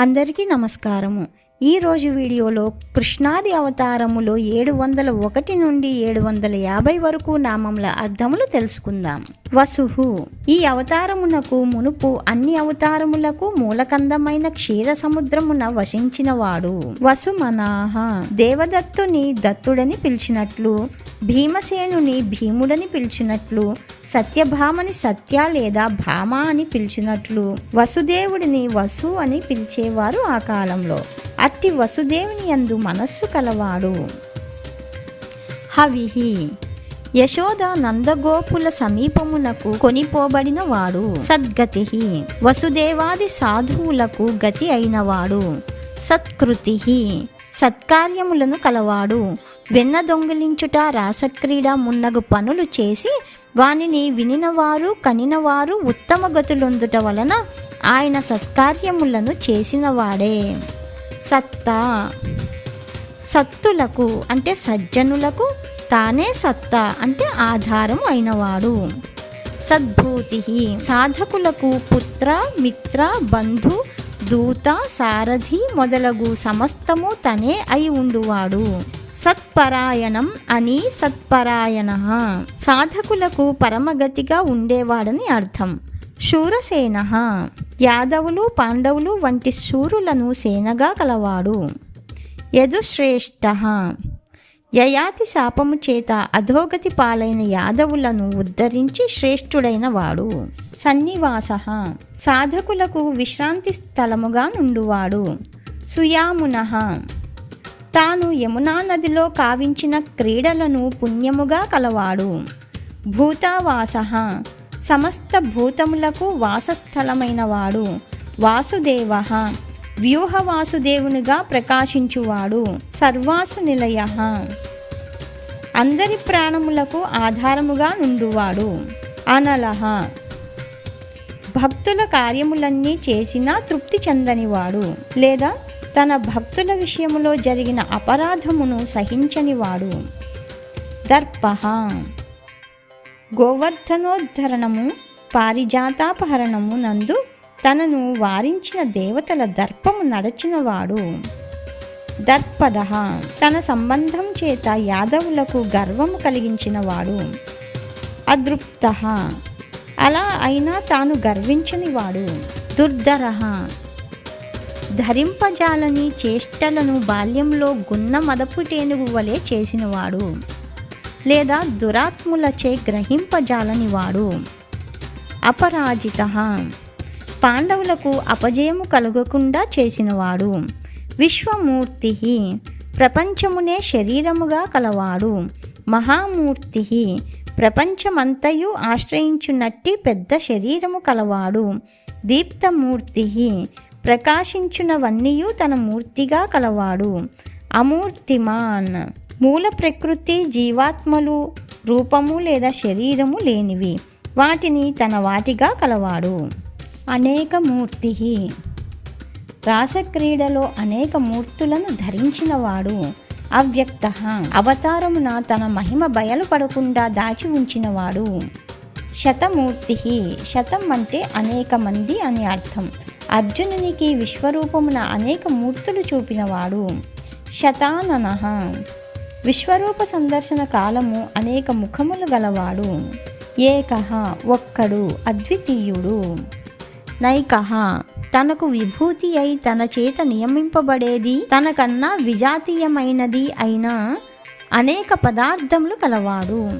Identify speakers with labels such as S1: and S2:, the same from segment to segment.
S1: అందరికీ నమస్కారము. ఈరోజు వీడియోలో కృష్ణాది అవతారములో ఏడు వందల ఒకటి నుండి ఏడు వందల యాభై వరకు నామముల అర్థములు తెలుసుకుందాం. వసుహు ఈ అవతారమునకు మునుపు అన్ని అవతారములకు మూలకందమైన క్షీర సముద్రమున వసించినవాడు. వసుమనాహ దేవదత్తుని దత్తుడని పిలిచినట్లు భీమసేనుని భీముడని పిలిచినట్లు సత్యభామని సత్య లేదా భామ అని పిలిచినట్లు వసుదేవుడిని వసు అని పిలిచేవారు ఆ కాలంలో. అట్టి వసుదేవుని యందు మనస్సు కలవాడు. హవిహి. యశోద నందగోపుల సమీపమునకు కొనిపోబడిన వాడు. సద్గతి వసుదేవాది సాధువులకు గతి అయినవాడు. సత్కృతి సత్కార్యములను కలవాడు. వెన్న దొంగిలించుట రాసక్రీడ మున్నగు పనులు చేసి వానిని వినినవారు కనినవారు ఉత్తమ గతులొందుట వలన ఆయన సత్కార్యములను చేసినవాడే. సత్తా. సత్తులకు అంటే సజ్జనులకు తానే సత్తా అంటే ఆధారం అయినవాడు. సద్భూతి సాధకులకు పుత్ర మిత్ర బంధు దూత సారథి మొదలగు సమస్తము తనే అయి ఉండువాడు. సత్పరాయణం అని సత్పరాయణ. సాధకులకు పరమగతిగా ఉండేవాడని అర్థం. శూరసేన. యాదవులు పాండవులు వంటి శూరులను సేనగా కలవాడు. యదుశ్రేష్ఠ. యయాతి శాపము చేత అధోగతి పాలైన యాదవులను ఉద్ధరించి శ్రేష్ఠుడైన వాడు. సన్నివాస. సాధకులకు విశ్రాంతి స్థలముగా నుండువాడు. సుయామున. తాను యమునా నదిలో కావించిన క్రీడలను పుణ్యముగా కలవాడు. భూతావాస. సమస్త భూతములకు వాసస్థలమైనవాడు. వాసుదేవ. వ్యూహ వాసుదేవునిగా ప్రకాశించువాడు. సర్వాసు నిలయ అందరి ప్రాణములకు ఆధారముగా నుండువాడు. అనలహ భక్తుల కార్యములన్నీ చేసినా తృప్తి చెందనివాడు. లేదా తన భక్తుల విషయములో జరిగిన అపరాధమును సహించనివాడు. దర్ప గోవర్ధనోద్ధరణము పారిజాతాపహరణము నందు తనను వారించిన దేవతల దర్పము నడచినవాడు. దర్పద తన సంబంధం చేత యాదవులకు గర్వము కలిగించినవాడు. అదృప్త అలా అయినా తాను గర్వించనివాడు. దుర్ధర ధరింపజాలని చేష్టలను బాల్యంలో గున్న మదపుటేనుగు వలె చేసినవాడు. లేదా దురాత్ములచే గ్రహింపజాలనివాడు అపరాజిత. పాండవులకు అపజయము కలగకుండా చేసినవాడు. విశ్వమూర్తి. ప్రపంచమునే శరీరముగా కలవాడు. మహామూర్తి. ప్రపంచమంతయు ఆశ్రయించున్నట్టి పెద్ద శరీరము కలవాడు. దీప్తమూర్తి. ప్రకాశించునవన్నీయు తన మూర్తిగా కలవాడు. అమూర్తిమాన్. మూల ప్రకృతి జీవాత్మలు రూపము లేదా శరీరము లేనివి. వాటిని తన వాటిగా కలవాడు. అనేక మూర్తి రాసక్రీడలో అనేక మూర్తులను ధరించినవాడు. అవ్యక్త. అవతారమున తన మహిమ బయలుపడకుండా దాచి ఉంచినవాడు. శతమూర్తి శతం అంటే అనేక మంది అని అర్థం. అర్జునునికి విశ్వరూపమున అనేక మూర్తులు చూపినవాడు. శతానన. విశ్వరూప సందర్శన కాలము అనేక ముఖములు గలవాడు. ఏకహ ఒక్కడు అద్వితీయుడు. నైకహ తనకు విభూతి అయి తన చేత నియమింపబడేది తనకన్నా విజాతీయమైనది అయిన అనేక పదార్థములు కలవాడు.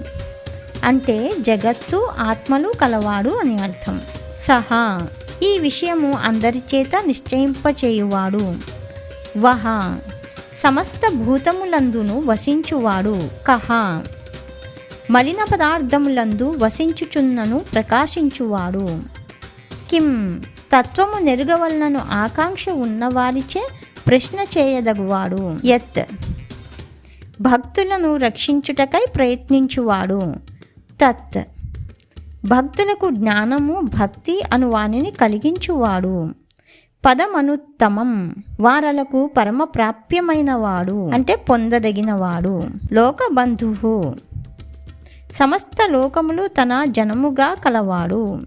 S1: అంటే జగత్తు ఆత్మలు కలవాడు అని అర్థం. సహా ఈ విషయము అందరి చేత నిశ్చయింపచేయువాడు. వహ. సమస్త భూతములందును వసించువాడు. కహ. మలిన పదార్థములందు వసించుచున్నను ప్రకాశించువాడు. కిం. తత్వము నెరుగవలనను ఆకాంక్ష ఉన్నవారిచే ప్రశ్న చేయదగువాడు. యత్. భక్తులను రక్షించుటకై ప్రయత్నించువాడు. తత్. భక్తులకు జ్ఞానము భక్తి అను వాణిని కలిగించువాడు. పదమనుత్తమం. వారలకు పరమ ప్రాప్యమైన వాడు అంటే పొందదగినవాడు. లోకబంధువు. సమస్త లోకములు తన జనముగా కలవాడు.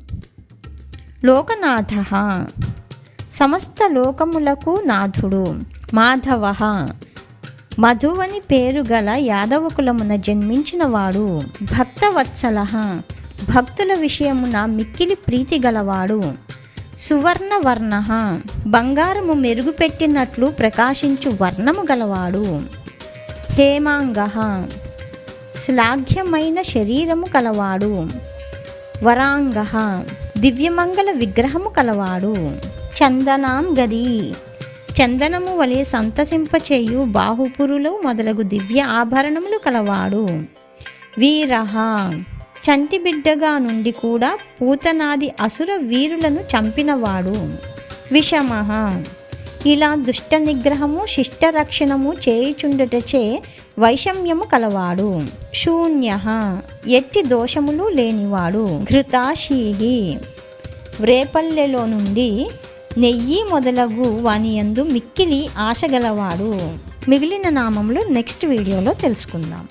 S1: లోకనాథ. సమస్త లోకములకు నాథుడు. మాధవ. మధువని పేరు గల యాదవ కులమున జన్మించినవాడు. భక్తవత్సల. భక్తుల విషయమున మిక్కిలి ప్రీతి గలవాడు. సువర్ణ వర్ణ బంగారము మెరుగుపెట్టినట్లు ప్రకాశించు వర్ణము గలవాడు. హేమాంగ శ్లాఘ్యమైన శరీరము కలవాడు. వరాంగ దివ్యమంగళ విగ్రహము కలవాడు. చందనాం గది చందనము వలె సంతసింపచేయు బాహుపురులు మొదలగు దివ్య ఆభరణములు కలవాడు. వీరహ చంటి బిడ్డగా నుండి కూడా పూతనాది అసుర వీరులను చంపినవాడు. విషమ ఇలా దుష్ట నిగ్రహము శిష్ట రక్షణము చేయుచుండుటచే వైషమ్యము కలవాడు. శూన్య. ఎట్టి దోషములు లేనివాడు. ఘృతాశీహి. వ్రేపల్లెలో నుండి నెయ్యి మొదలగు వానియందు మిక్కిలి ఆశగలవాడు మిగిలిన నామములు నెక్స్ట్ వీడియోలో తెలుసుకుందాం.